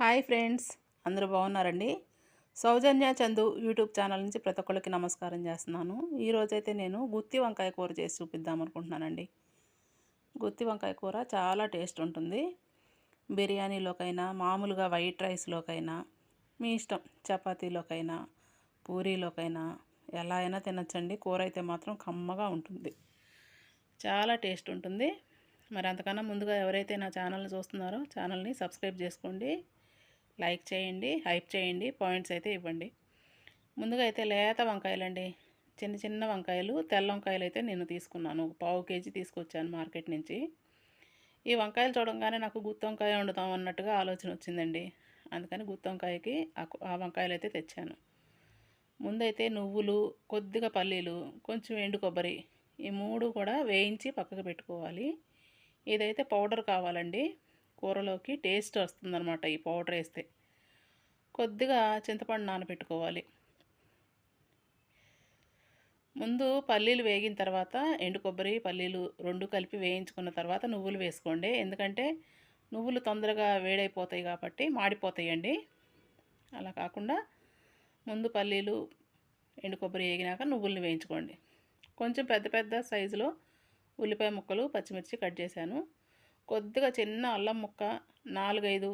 Hi friends అందరూ బాగున్నారండి? సౌజన్య Chandu YouTube channel నుంచి ప్రతి ఒక్కరికి నమస్కారం చేస్తున్నాను. ఈరోజైతే నేను గుత్తి వంకాయ కూర చేసి చూపిద్దాం అనుకుంటున్నానండి గుత్తి వంకాయ కూర చాలా టేస్ట్ ఉంటుంది. బిర్యానీలోకైనా మామూలుగా వైట్ రైస్లోకైనా మీ ఇష్టం చపాతీలోకైనా పూరీలోకైనా ఎలా అయినా తినచ్చండి. కూర అయితే మాత్రం కమ్మగా ఉంటుంది. చాలా టేస్ట్ ఉంటుంది. మరి అంతకన్నా ముందుగా ఎవరైతే నా ఛానల్ని చూస్తున్నారో ఛానల్ని సబ్స్క్రైబ్ చేసుకోండి. లైక్ చేయండి హైప్ చేయండి పాయింట్స్ అయితే ఇవ్వండి. ముందుగా అయితే లేత వంకాయలండి. చిన్న చిన్న వంకాయలు తెల్ల వంకాయలు అయితే నేను తీసుకున్నాను. ఒక పావు కేజీ తీసుకొచ్చాను మార్కెట్ నుంచి. ఈ వంకాయలు చూడంగానే నాకు గుత్తి వంకాయ వండుతాం అన్నట్టుగా ఆలోచన వచ్చిందండి. అందుకని గుత్తి వంకాయకి ఆ వంకాయలు అయితే తెచ్చాను. ముందైతే నువ్వులు కొద్దిగా పల్లీలు కొంచెం ఎండు కొబ్బరి ఈ మూడు కూడా వేయించి పక్కకు పెట్టుకోవాలి. ఇదైతే పౌడర్ కావాలండి. కూరలోకి టేస్ట్ వస్తుందన్నమాట ఈ పౌడర్ వేస్తే. కొద్దిగా చింతపండు నానబెట్టుకోవాలి. ముందు పల్లీలు వేగిన తర్వాత ఎండు కొబ్బరి పల్లీలు రెండు కలిపి వేయించుకున్న తర్వాత నువ్వులు వేసుకోండి. ఎందుకంటే నువ్వులు తొందరగా వేడైపోతాయి కాబట్టి మాడిపోతాయండి. అలా కాకుండా ముందు పల్లీలు ఎండు కొబ్బరి వేగినాక నువ్వుల్ని వేయించుకోండి. కొంచెం పెద్ద పెద్ద సైజులో ఉల్లిపాయ ముక్కలు పచ్చిమిర్చి కట్ చేశాను. కొద్దిగా చిన్న అల్లం ముక్క నాలుగైదు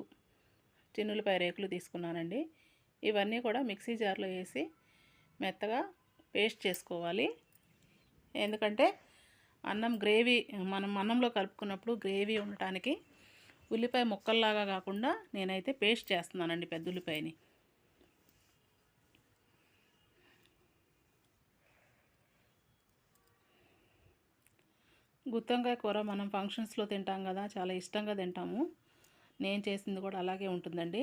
చిన్నులపై రేకులు తీసుకున్నానండి. ఇవన్నీ కూడా మిక్సీ జార్లో వేసి మెత్తగా పేస్ట్ చేసుకోవాలి. ఎందుకంటే అన్నం గ్రేవీ మనం అన్నంలో కలుపుకున్నప్పుడు గ్రేవీ ఉండటానికి ఉల్లిపాయ ముక్కల్లాగా కాకుండా నేనైతే పేస్ట్ చేస్తున్నానండి పెద్ద ఉల్లిపాయని. గుత్తంకాయ కూర మనం ఫంక్షన్స్లో తింటాం కదా చాలా ఇష్టంగా తింటాము. నేను చేసింది కూడా అలాగే ఉంటుందండి.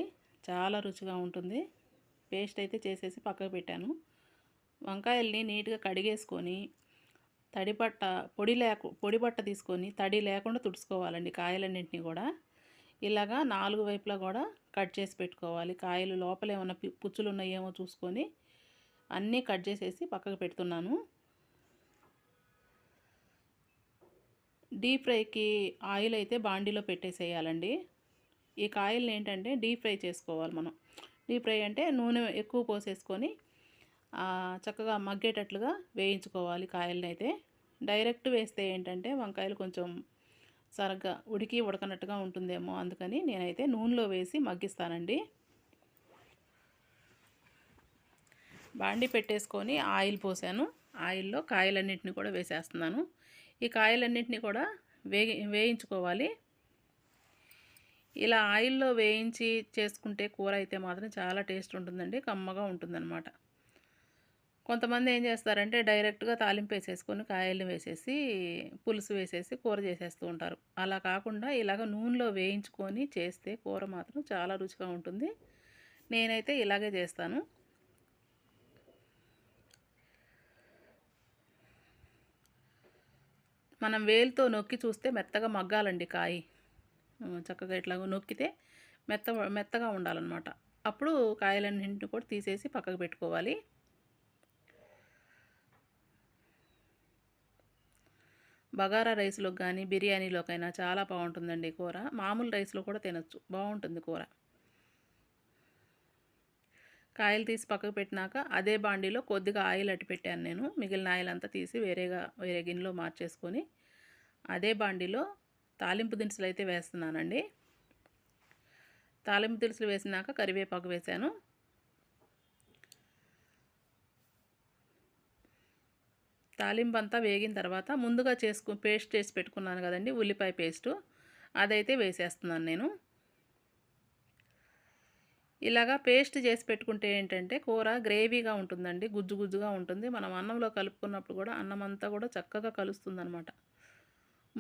చాలా రుచిగా ఉంటుంది. పేస్ట్ అయితే చేసేసి పక్కకు పెట్టాను. వంకాయల్ని నీట్గా కడిగేసుకొని తడిపట్ట పొడి లేకు పొడి బట్ట తీసుకొని తడి లేకుండా తుడుచుకోవాలండి కాయలన్నింటినీ కూడా. ఇలాగా నాలుగు వైపులా కూడా కట్ చేసి పెట్టుకోవాలి. కాయలు లోపల ఏమైనా పుచ్చులు ఉన్నాయేమో చూసుకొని అన్నీ కట్ చేసేసి పక్కకు పెడుతున్నాను. డీప్ ఫ్రైకి ఆయిల్ అయితే బాండీలో పెట్టేసేయాలండి. ఈ కాయల్ని ఏంటంటే డీప్ ఫ్రై చేసుకోవాలి మనం. డీప్ ఫ్రై అంటే నూనె ఎక్కువ పోసేసుకొని చక్కగా మగ్గేటట్లుగా వేయించుకోవాలి కాయల్ని అయితే డైరెక్ట్ వేస్తే ఏంటంటే వంకాయలు కొంచెం సరగ్గా ఉడికి ఉడకనట్టుగా ఉంటుందేమో అందుకని నేనైతే నూనెలో వేసి మగ్గిస్తానండి. బాండి పెట్టేసుకొని ఆయిల్ పోసాను. ఆయిల్లో కాయలన్నింటినీ కూడా వేసేస్తున్నాను. ఈ కాయలన్నింటినీ కూడా వేగి వేయించుకోవాలి. ఇలా ఆయిల్లో వేయించి చేసుకుంటే కూర అయితే మాత్రం చాలా టేస్ట్ ఉంటుందండి కమ్మగా ఉంటుందన్నమాట. కొంతమంది ఏం చేస్తారంటే డైరెక్ట్గా తాలింపు వేసేసుకొని కాయలు వేసేసి పులుసు వేసేసి కూర చేసేస్తూ ఉంటారు. అలా కాకుండా ఇలాగ నూనెలో వేయించుకొని చేస్తే కూర మాత్రం చాలా రుచిగా ఉంటుంది. నేనైతే ఇలాగే చేస్తాను. మనం వేలుతో నొక్కి చూస్తే మెత్తగా మగ్గాలండి కాయి. చక్కగా ఇట్లా నొక్కితే మెత్త మెత్తగా ఉండాలన్నమాట. అప్పుడు కాయలన్నింటిని కూడా తీసేసి పక్కకు పెట్టుకోవాలి. బగారా రైస్లోకి కానీ బిర్యానీలోకైనా చాలా బాగుంటుందండి కూర. మామూలు రైస్లో కూడా తినచ్చు. బాగుంటుంది కూర. కాయలు తీసి పక్కకు పెట్టినాక అదే బాండీలో కొద్దిగా ఆయిల్ అట్టి పెట్టాను నేను. మిగిలిన ఆయిల్ అంతా తీసి వేరేగా వేరే గిన్నెలో మార్చేసుకొని అదే బాండీలో తాలింపు దినుసులు అయితే వేస్తున్నానండి. తాలింపు దినుసులు వేసినాక కరివేపాకు వేశాను. తాలింపు అంతా వేగిన తర్వాత ముందుగా చేసుకు పేస్ట్ చేసి పెట్టుకున్నాను కదండి ఉల్లిపాయ పేస్టు. అదైతే వేసేస్తున్నాను నేను. ఇలాగా పేస్ట్ చేసి పెట్టుకుంటే ఏంటంటే కూర గ్రేవీగా ఉంటుందండి గుజ్జు గుజ్జుగా ఉంటుంది. మనం అన్నంలో కలుపుకున్నప్పుడు కూడా అన్నం అంతా కూడా చక్కగా కలుస్తుందనమాట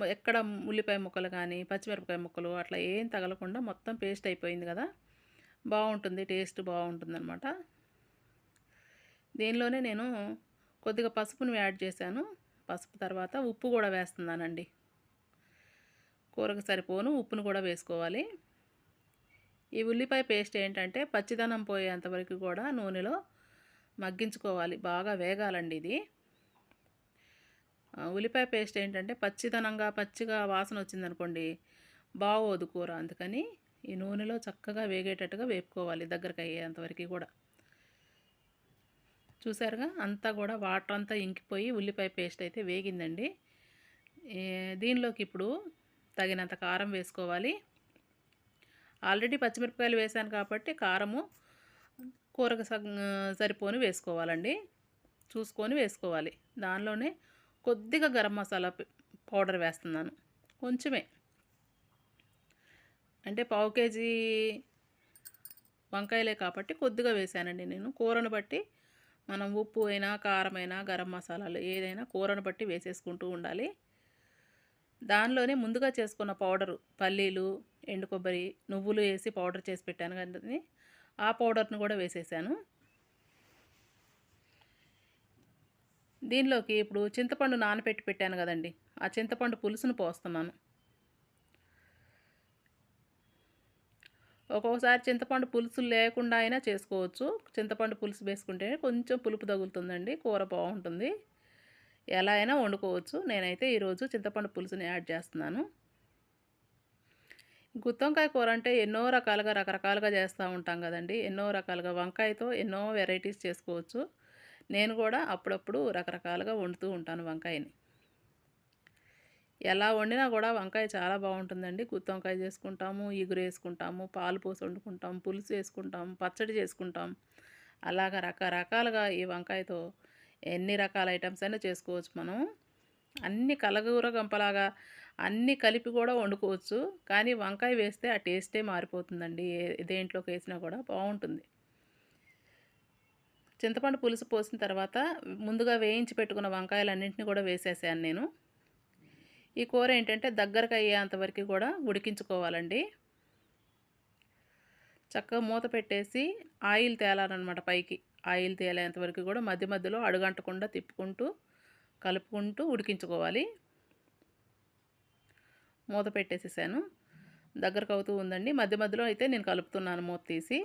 ఎక్కడ ఉల్లిపాయ ముక్కలు కానీ పచ్చిమిరపకాయ ముక్కలు అట్లా ఏం తగలకుండా మొత్తం పేస్ట్ అయిపోయింది కదా? బాగుంటుంది టేస్ట్ బాగుంటుంది అనమాట దీనిలోనే నేను కొద్దిగా పసుపుని యాడ్ చేశాను. పసుపు తర్వాత ఉప్పు కూడా వేస్తున్నానండి. కూరకు సరిపోను ఉప్పును కూడా వేసుకోవాలి. ఈ ఉల్లిపాయ పేస్ట్ ఏంటంటే పచ్చిదనం పోయేంతవరకు కూడా నూనెలో మగ్గించుకోవాలి. బాగా వేగాలండి ఇది. ఉల్లిపాయ పేస్ట్ ఏంటంటే పచ్చిదనంగా పచ్చిగా వాసన వచ్చిందనుకోండి బాగోదు కూర అందుకని ఈ నూనెలో చక్కగా వేగేటట్టుగా వేపుకోవాలి దగ్గరకు అయ్యేంతవరకు కూడా. చూసారుగా? అంతా కూడా వాటర్ అంతా ఇంకిపోయి ఉల్లిపాయ పేస్ట్ అయితే వేగిందండి. దీనిలోకి ఇప్పుడు తగినంత కారం వేసుకోవాలి. ఆల్రెడీ పచ్చిమిరపకాయలు వేసాను కాబట్టి కారము కూరకు సరిపోని వేసుకోవాలండి. చూసుకొని వేసుకోవాలి. దానిలోనే కొద్దిగా గరం మసాలా పౌడర్ వేస్తున్నాను. కొంచెమే. అంటే పావు కేజీ వంకాయలే కాబట్టి కొద్దిగా వేసానండి నేను. కూరను బట్టి మనం ఉప్పు అయినా కారమైనా గరం మసాలాలు ఏదైనా కూరను బట్టి వేసేసుకుంటూ ఉండాలి. దానిలోనే ముందుగా చేసుకున్న పౌడరు పల్లీలు ఎండు కొబ్బరి నువ్వులు వేసి పౌడర్ చేసి పెట్టాను కానీ ఆ పౌడర్ను కూడా వేసేసాను. దీనిలోకి ఇప్పుడు చింతపండు నానబెట్టి పెట్టాను కదండి. ఆ చింతపండు పులుసును పోస్తున్నాను. ఒక్కొక్కసారి చింతపండు పులుసు లేకుండా అయినా చేసుకోవచ్చు. చింతపండు పులుసు వేసుకుంటే కొంచెం పులుపు తగులుతుందండి. కూర బాగుంటుంది. ఎలా అయినా వండుకోవచ్చు. నేనైతే ఈరోజు చింతపండు పులుసుని యాడ్ చేస్తున్నాను. గుత్తంకాయ కూర అంటే ఎన్నో రకాలుగా రకరకాలుగా చేస్తూ ఉంటాం కదండి. ఎన్నో రకాలుగా వంకాయతో ఎన్నో వెరైటీస్ చేసుకోవచ్చు. నేను కూడా అప్పుడప్పుడు రకరకాలుగా వండుతూ ఉంటాను వంకాయని. ఎలా వండినా కూడా వంకాయ చాలా బాగుంటుందండి. గుత్తి వంకాయ చేసుకుంటాము ఇగురు వేసుకుంటాము పాలు పోసి వండుకుంటాం పులుసు వేసుకుంటాం పచ్చడి చేసుకుంటాం. అలాగా రకరకాలుగా ఈ వంకాయతో ఎన్ని రకాల ఐటమ్స్ అయినా చేసుకోవచ్చు మనం. అన్ని కలగూర గంపలాగా అన్నీ కలిపి కూడా వండుకోవచ్చు. కానీ వంకాయ వేస్తే ఆ టేస్టే మారిపోతుందండి. దేంట్లోకి వేసినా కూడా బాగుంటుంది. చింతపండు పులుసు పోసిన తర్వాత ముందుగా వేయించి పెట్టుకున్న వంకాయలన్నింటినీ కూడా వేసేసాను నేను. ఈ కూర ఏంటంటే దగ్గరకు అయ్యేంతవరకు కూడా ఉడికించుకోవాలండి. చక్కగా మూత పెట్టేసి ఆయిల్ తేలాలన్నమాట పైకి. ఆయిల్ తేలేంత వరకు కూడా మధ్య మధ్యలో అడుగంటకుండా తిప్పుకుంటూ కలుపుకుంటూ ఉడికించుకోవాలి. మూత పెట్టేసేసాను. దగ్గరకు అవుతూ ఉందండి. మధ్య మధ్యలో అయితే నేను కలుపుతున్నాను మూత తీసి.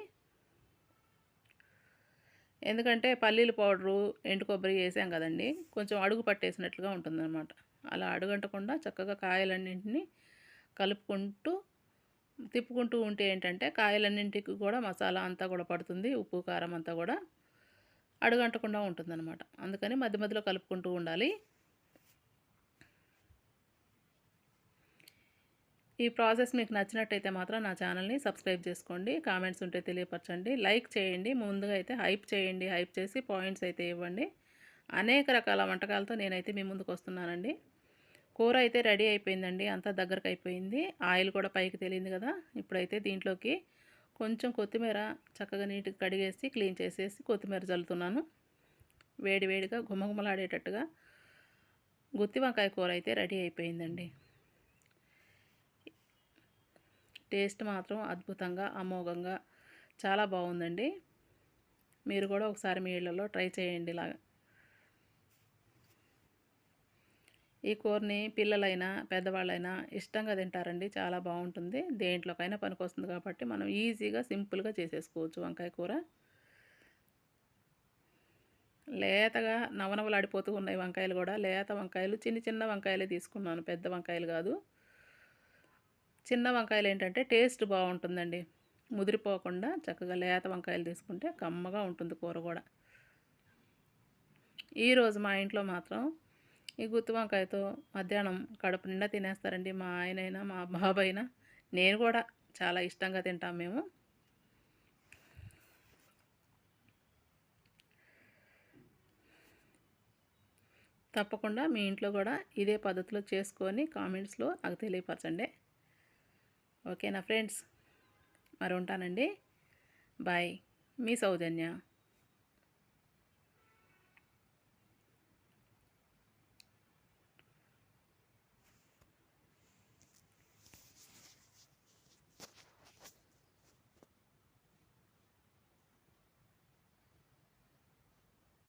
ఎందుకంటే పల్లీల పౌడరు ఎండు కొబ్బరి వేసాం కదండి. కొంచెం అడుగు పట్టేసినట్లుగా ఉంటుందన్నమాట. అలా అడుగంటకుండా చక్కగా కాయలన్నింటినీ కలుపుకుంటూ తిప్పుకుంటూ ఉంటే ఏంటంటే కాయలన్నింటికి కూడా మసాలా అంతా కూడా పడుతుంది ఉప్పు కారం అంతా కూడా అడుగంటకుండా ఉంటుందన్నమాట. అందుకని మధ్య మధ్యలో కలుపుకుంటూ ఉండాలి. ఈ ప్రాసెస్ మీకు నచ్చినట్టయితే మాత్రం నా ఛానల్ని సబ్స్క్రైబ్ చేసుకోండి. కామెంట్స్ ఉంటే తెలియపరచండి. లైక్ చేయండి. ముందుగా అయితే హైప్ చేయండి. హైప్ చేసి పాయింట్స్ అయితే ఇవ్వండి. అనేక రకాల వంటకాలతో నేనైతే మీ ముందుకు వస్తున్నానండి. కూర అయితే రెడీ అయిపోయిందండి. అంతా దగ్గరకు అయిపోయింది. ఆయిల్ కూడా పైకి తెలియదు కదా. ఇప్పుడైతే దీంట్లోకి కొంచెం కొత్తిమీర చక్కగా నీట్గా కడిగేసి క్లీన్ చేసేసి కొత్తిమీర చల్లుతున్నాను. వేడి వేడిగా గుమగుమలాడేటట్టుగా గుత్తి వంకాయ కూర అయితే రెడీ అయిపోయిందండి. టేస్ట్ మాత్రం అద్భుతంగా అమోఘంగా చాలా బాగుందండి. మీరు కూడా ఒకసారి మీ ఇళ్ళలో ట్రై చేయండి ఇలాగా. ఈ కూరని పిల్లలైనా పెద్దవాళ్ళైనా ఇష్టంగా తింటారండి. చాలా బాగుంటుంది. దేంట్లోకైనా పనికొస్తుంది కాబట్టి మనం ఈజీగా సింపుల్గా చేసేసుకోవచ్చు వంకాయ కూర. లేతగా నవనవలాడిపోతూ ఉన్నాయి వంకాయలు కూడా. లేత వంకాయలు చిన్న చిన్న వంకాయలే తీసుకున్నాను. పెద్ద వంకాయలు కాదు. చిన్న వంకాయలు ఏంటంటే టేస్ట్ బాగుంటుందండి ముదిరిపోకుండా చక్కగా లేత వంకాయలు తీసుకుంటే కమ్మగా ఉంటుంది కూర కూడా. ఈరోజు మా ఇంట్లో మాత్రం ఈ గుత్తి వంకాయతో మధ్యాహ్నం కడుపు నిండా తినేస్తారండి. మా ఆయనైనా మా బాబైనా నేను కూడా చాలా ఇష్టంగా తింటాం మేము. తప్పకుండా మీ ఇంట్లో కూడా ఇదే పద్ధతిలో చేసుకొని కామెంట్స్లో నాకు తెలియపరచండి. ఓకేనా ఫ్రెండ్స్ మరి ఉంటానండి. బాయ్. మీ సౌజన్య.